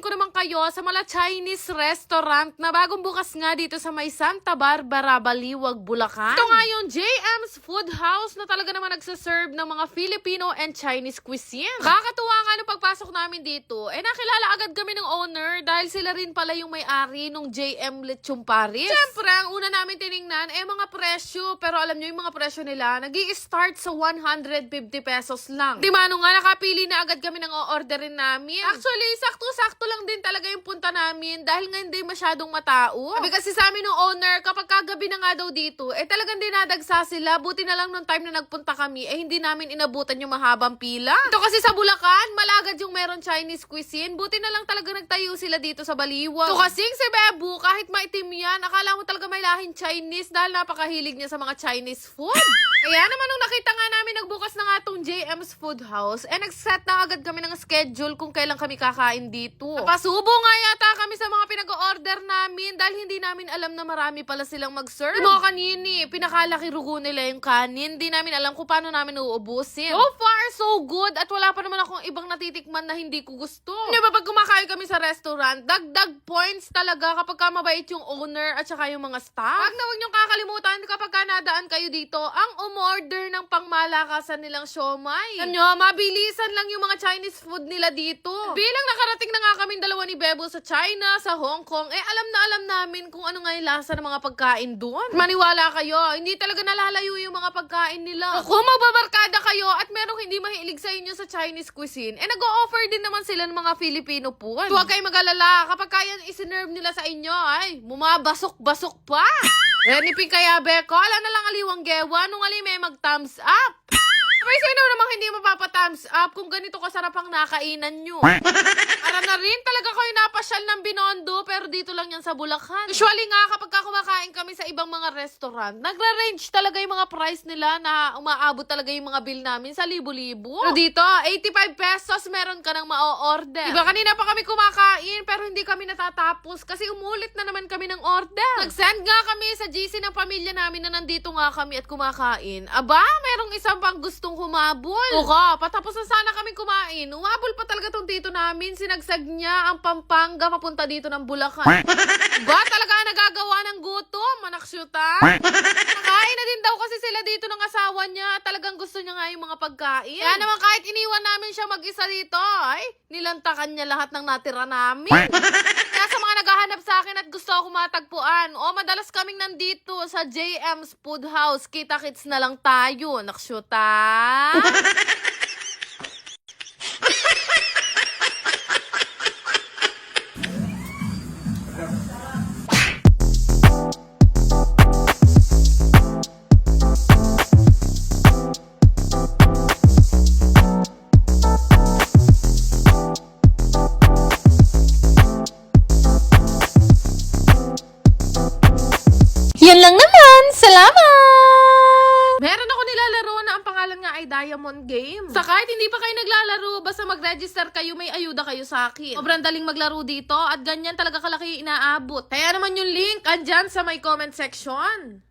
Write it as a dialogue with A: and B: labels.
A: ko naman kayo sa mala Chinese restaurant na bagong bukas nga dito sa may Santa Barbara, Baliwag, Bulacan. Ito nga yung JM's Food House na talaga naman nagsaserve ng mga Filipino and Chinese cuisine. Kakatuwa nga nung pagpasok namin dito, eh nakilala agad kami ng owner dahil sila rin pala yung may-ari nung JM Lechon Paris. Siyempre, ang una namin tiningnan, eh mga presyo. Pero alam nyo yung mga presyo nila, nag start sa 150 pesos lang. Di mano nga, nakapili na agad kami ng o-orderin namin. Actually, sakto-sakto lang din talaga yung punta namin dahil nga hindi masyadong matao. Sabi kasi sa amin ng owner, kapag kagabi na nga daw dito, eh talagang dinadagsa sila. Buti na lang nung time na nagpunta kami, eh hindi namin inabutan yung mahabang pila. Ito kasi sa Bulacan, malagad yung meron Chinese cuisine. Buti na lang talaga nagtayo sila dito sa Baliwag. So kasing si Bebu, kahit maitim yan, akala mo talaga may lahing Chinese dahil napakahilig niya sa mga Chinese food. Kaya naman nung nakita nga namin nagbukas na nga tong JM's Food House, eh nag-set na agad kami ng schedule kung kailan kami kakain dito. Napasubo nga yata kami sa mga pinag-order namin dahil hindi namin alam na marami pala silang mag-serve. Yung mga kanini, pinakalaki rugo nila yung kanin. Hindi namin alam kung paano namin uubusin. So far, so good. At wala pa naman akong ibang natitikman na hindi ko gusto. Di ba pag kumakain kami sa restaurant, dagdag points talaga kapag ka mabait yung owner at saka yung mga staff. Wag na wag niyong kakalimutan nadaan kayo dito, ang umorder ng pangmalakasan nilang siomay. Ano nyo, mabilisan lang yung mga Chinese food nila dito. Bilang nakarating na nga kaming dalawa ni Bebo sa China, sa Hong Kong, eh alam na alam namin kung ano nga yung lasa ng mga pagkain doon. Maniwala kayo, hindi talaga nalalayo yung mga pagkain nila. Kung magbabarkada kayo at merong hindi mahilig sa inyo sa Chinese cuisine, eh nag-o-offer din naman sila ng mga Filipino food. Huwag kayong mag-alala, kapag kaya isinerve nila sa inyo, ay, mumabasok-basok pa. Renipin kaya, Beko, ala na lang aliwang gewa, nung ali may mag-thumbs up. May sino namang hindi mapapa-thumbs up kung ganito kasarap ang nakainan nyo. Para na rin talaga kayo napasyal ng Binondo pero dito lang yan sa Bulacan. Usually nga kapag ka kumakain kami sa ibang mga restaurant, nagra-range talaga yung mga price nila na umaabot talaga yung mga bill namin sa libo-libo. Pero dito, 85 pesos meron ka nang ma-order. Diba kanina pa kami kumakain pero hindi kami natatapos kasi umulit na naman kami ng order. Nag-send nga kami sa GC ng pamilya namin na nandito nga kami at kumakain. Aba, merong isang pang gustong humabol. Oka, patapos na sana kami kumain. Umabol pa talaga tong tito namin. Sinagsag niya ang Pampanga papunta dito ng Bulacan. ba talaga nagagawa ng gutom, manaksyuta? Nakain na din daw kasi sila dito ng asawa niya. Talagang gusto niya nga yung mga pagkain. Kaya naman kahit iniwan namin siya mag-isa dito, ay, nilantakan niya lahat ng natira namin. Kaya sa mga naghahanap sa akin at gusto ako matagpuan, o madalas kaming nandito sa JM's Food House. Kita-kits na lang tayo, naksyuta. Diamond Game. Sa kahit hindi pa kayo naglalaro, basta mag-register kayo, may ayuda kayo sa akin. Sobrang daling maglaro dito at ganyan talaga kalaki inaabot. Kaya naman yung link andyan sa may comment section.